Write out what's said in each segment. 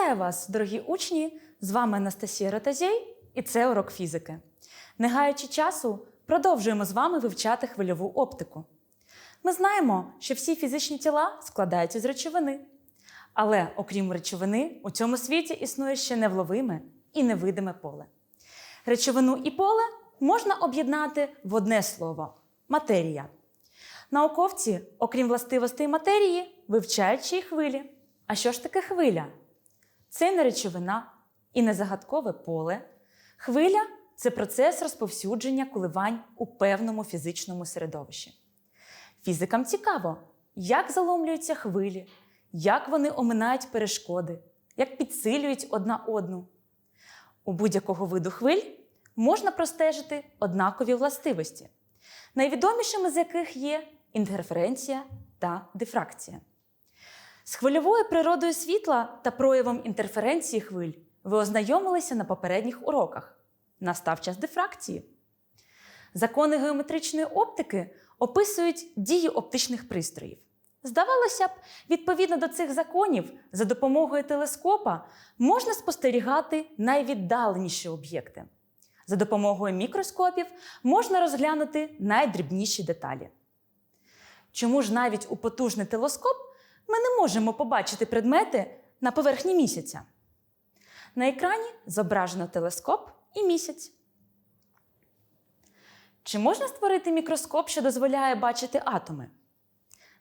Вітаю вас, дорогі учні! З вами Анастасія Ротазєй, і це урок фізики. Не гаючи часу, продовжуємо з вами вивчати хвильову оптику. Ми знаємо, що всі фізичні тіла складаються з речовини. Але окрім речовини, у цьому світі існує ще невловиме і невидиме поле. Речовину і поле можна об'єднати в одне слово матерія. Науковці, окрім властивостей матерії, вивчають ще й хвилі. А що ж таке хвиля? Це не речовина і не загадкове поле. Хвиля це процес розповсюдження коливань у певному фізичному середовищі. Фізикам цікаво, як заломлюються хвилі, як вони оминають перешкоди, як підсилюють одна одну. У будь-якого виду хвиль можна простежити однакові властивості, найвідомішими з яких є інтерференція та дифракція. З хвильовою природою світла та проявом інтерференції хвиль ви ознайомилися на попередніх уроках. Настав час дифракції. Закони геометричної оптики описують дію оптичних пристроїв. Здавалося б, відповідно до цих законів, за допомогою телескопа можна спостерігати найвіддаленіші об'єкти. За допомогою мікроскопів можна розглянути найдрібніші деталі. Чому ж навіть у потужний телескоп ми не можемо побачити предмети на поверхні місяця? На екрані зображено телескоп і місяць. Чи можна створити мікроскоп, що дозволяє бачити атоми?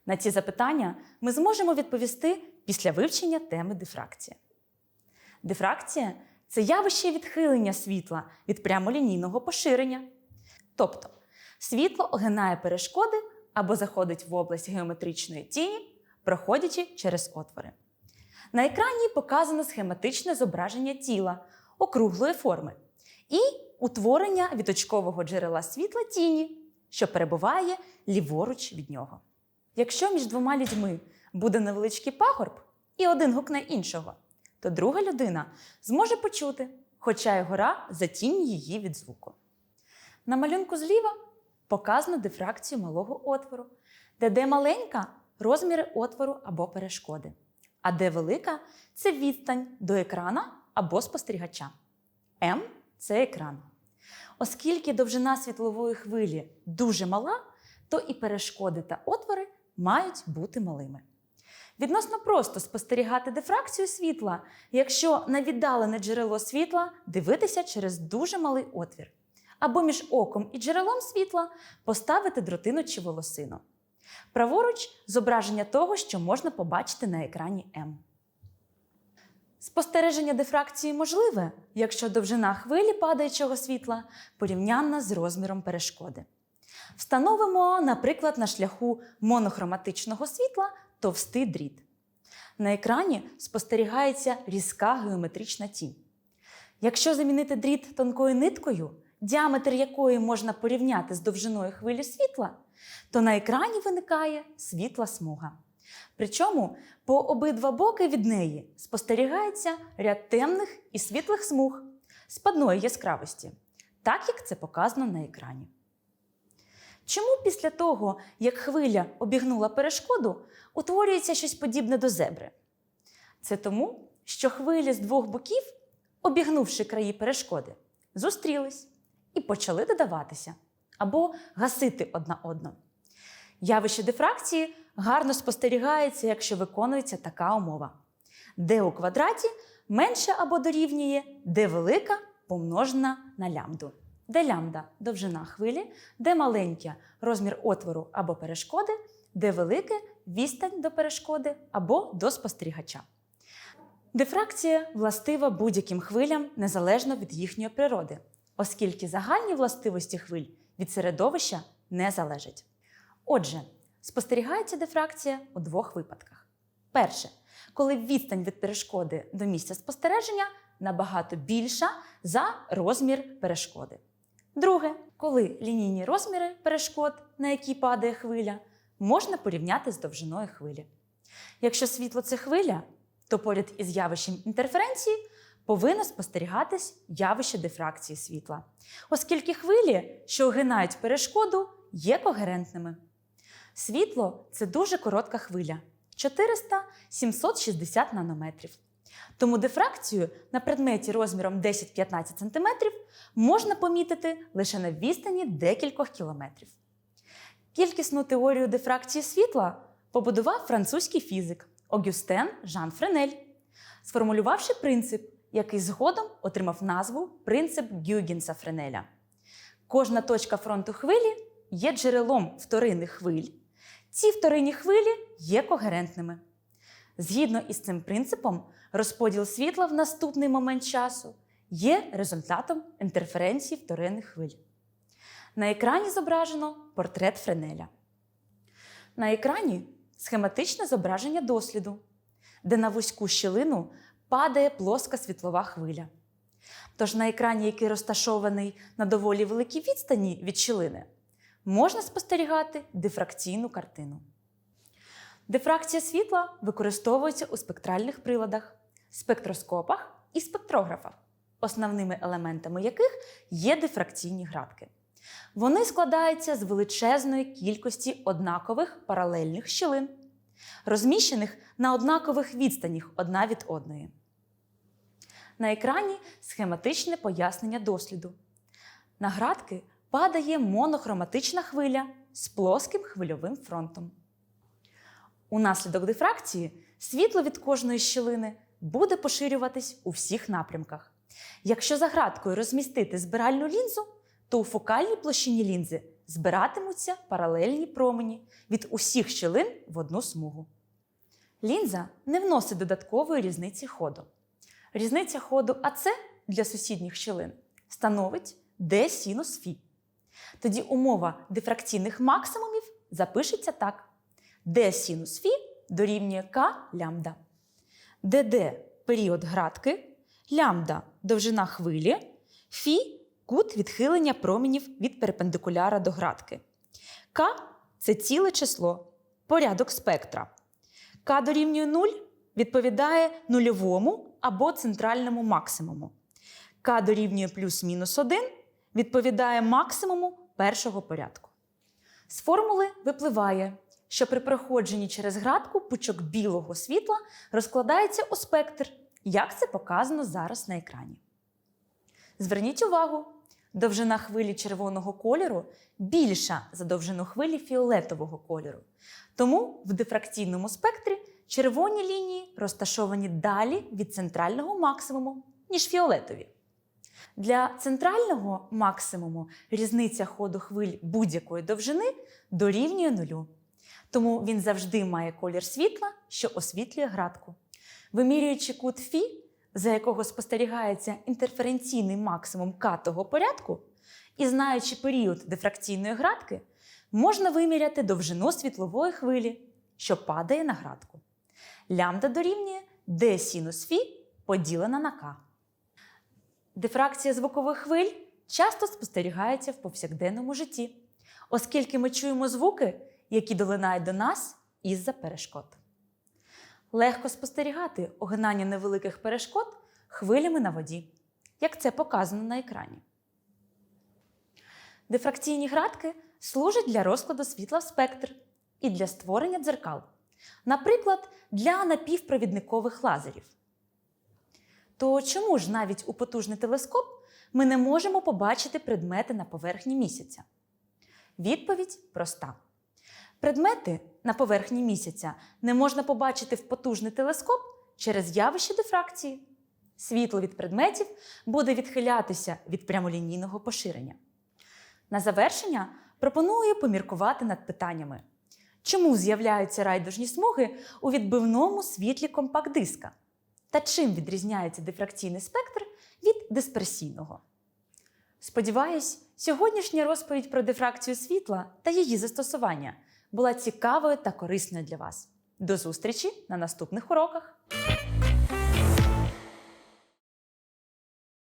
На ці запитання ми зможемо відповісти після вивчення теми дифракція. Дифракція це явище відхилення світла від прямолінійного поширення. Тобто світло огинає перешкоди або заходить в область геометричної тіні, проходячи через отвори. На екрані показано схематичне зображення тіла округлої форми і утворення віточкового джерела світла тіні, що перебуває ліворуч від нього. Якщо між двома людьми буде невеличкий пагорб і один гукне іншого, то друга людина зможе почути, хоча й гора затінює її від звуку. На малюнку зліва показано дифракцію малого отвору, де де маленька розміри отвору або перешкоди, а де велика це відстань до екрана або спостерігача. М це екран. Оскільки довжина світлової хвилі дуже мала, то і перешкоди та отвори мають бути малими. Відносно просто спостерігати дифракцію світла, якщо на віддалене джерело світла дивитися через дуже малий отвір, або між оком і джерелом світла поставити дротину чи волосину. Праворуч зображення того, що можна побачити на екрані М. Спостереження дифракції можливе, якщо довжина хвилі падаючого світла порівнянна з розміром перешкоди. Встановимо, наприклад, на шляху монохроматичного світла товстий дріт. На екрані спостерігається різка геометрична тінь. Якщо замінити дріт тонкою ниткою, діаметр якої можна порівняти з довжиною хвилі світла, то на екрані виникає світла смуга. Причому по обидва боки від неї спостерігається ряд темних і світлих смуг спадної яскравості, так як це показано на екрані. Чому після того, як хвиля обігнула перешкоду, утворюється щось подібне до зебри? Це тому, що хвилі з двох боків, обігнувши краї перешкоди, зустрілись і почали додаватися або гасити одна одну. Явище дифракції гарно спостерігається, якщо виконується така умова, де у квадраті менше або дорівнює, де велика помножена на лямбду, де лямбда довжина хвилі, де маленька розмір отвору або перешкоди, де велике відстань до перешкоди або до спостерігача. Дифракція властива будь-яким хвилям незалежно від їхньої природи, оскільки загальні властивості хвиль від середовища не залежать. Отже, спостерігається дифракція у двох випадках. Перше, коли відстань від перешкоди до місця спостереження набагато більша за розмір перешкоди. Друге, коли лінійні розміри перешкод, на які падає хвиля, можна порівняти з довжиною хвилі. Якщо світло це хвиля, то поряд із явищем інтерференції повинно спостерігатись явище дифракції світла, оскільки хвилі, що огинають перешкоду, є когерентними. Світло це дуже коротка хвиля 400-760 нанометрів. Тому дифракцію на предметі розміром 10-15 см можна помітити лише на відстані декількох кілометрів. Кількісну теорію дифракції світла побудував французький фізик Огюстен Жан Френель, сформулювавши принцип, який згодом отримав назву принцип Гюгінса Френеля. Кожна точка фронту хвилі є джерелом вторинних хвиль. Ці вторинні хвилі є когерентними. Згідно із цим принципом, розподіл світла в наступний момент часу є результатом інтерференції вторинних хвиль. На екрані зображено портрет Френеля. На екрані схематичне зображення досліду, де на вузьку щілину падає плоска світлова хвиля. Тож на екрані, який розташований на доволі великій відстані від щілини, можна спостерігати дифракційну картину. Дифракція світла використовується у спектральних приладах, спектроскопах і спектрографах, основними елементами яких є дифракційні градки. Вони складаються з величезної кількості однакових паралельних щілин, розміщених на однакових відстанях одна від одної. На екрані схематичне пояснення досліду. На градки падає монохроматична хвиля з плоским хвильовим фронтом. Унаслідок дифракції світло від кожної щілини буде поширюватись у всіх напрямках. Якщо за градкою розмістити збиральну лінзу, то у фокальній площині лінзи збиратимуться паралельні промені від усіх щілин в одну смугу. Лінза не вносить додаткової різниці ходу. Різниця ходу АЦ для сусідніх щілин становить d синус фі. Тоді умова дифракційних максимумів запишеться так: d синус фі дорівнює k лямбда. dd період градки, лямбда довжина хвилі, фі кут відхилення променів від перпендикуляра до градки. К це ціле число, порядок спектра. К дорівнює 0 відповідає нульовому або центральному максимуму. К дорівнює плюс-мінус 1 відповідає максимуму першого порядку. З формули випливає, що при проходженні через градку пучок білого світла розкладається у спектр, як це показано зараз на екрані. Зверніть увагу, довжина хвилі червоного кольору більша за довжину хвилі фіолетового кольору. Тому в дифракційному спектрі червоні лінії розташовані далі від центрального максимуму, ніж фіолетові. Для центрального максимуму різниця ходу хвиль будь-якої довжини дорівнює нулю. Тому він завжди має колір світла, що освітлює градку. Вимірюючи кут Фі, за якого спостерігається інтерференційний максимум катого порядку, і знаючи період дифракційної градки, можна виміряти довжину світлової хвилі, що падає на градку. Лямбда дорівнює d синус фі поділена на k. Дифракція звукових хвиль часто спостерігається в повсякденному житті, оскільки ми чуємо звуки, які долинають до нас із-за перешкод. Легко спостерігати огинання невеликих перешкод хвилями на воді, як це показано на екрані. Дифракційні градки служать для розкладу світла в спектр і для створення дзеркал, наприклад, для напівпровідникових лазерів. То чому ж навіть у потужний телескоп ми не можемо побачити предмети на поверхні місяця? Відповідь проста. Предмети на поверхні місяця не можна побачити в потужний телескоп через явище дифракції. Світло від предметів буде відхилятися від прямолінійного поширення. На завершення пропоную поміркувати над питаннями, чому з'являються райдужні смуги у відбивному світлі компакт-диска? Та чим відрізняється дифракційний спектр від дисперсійного? Сподіваюсь, сьогоднішня розповідь про дифракцію світла та її застосування була цікавою та корисною для вас. До зустрічі на наступних уроках!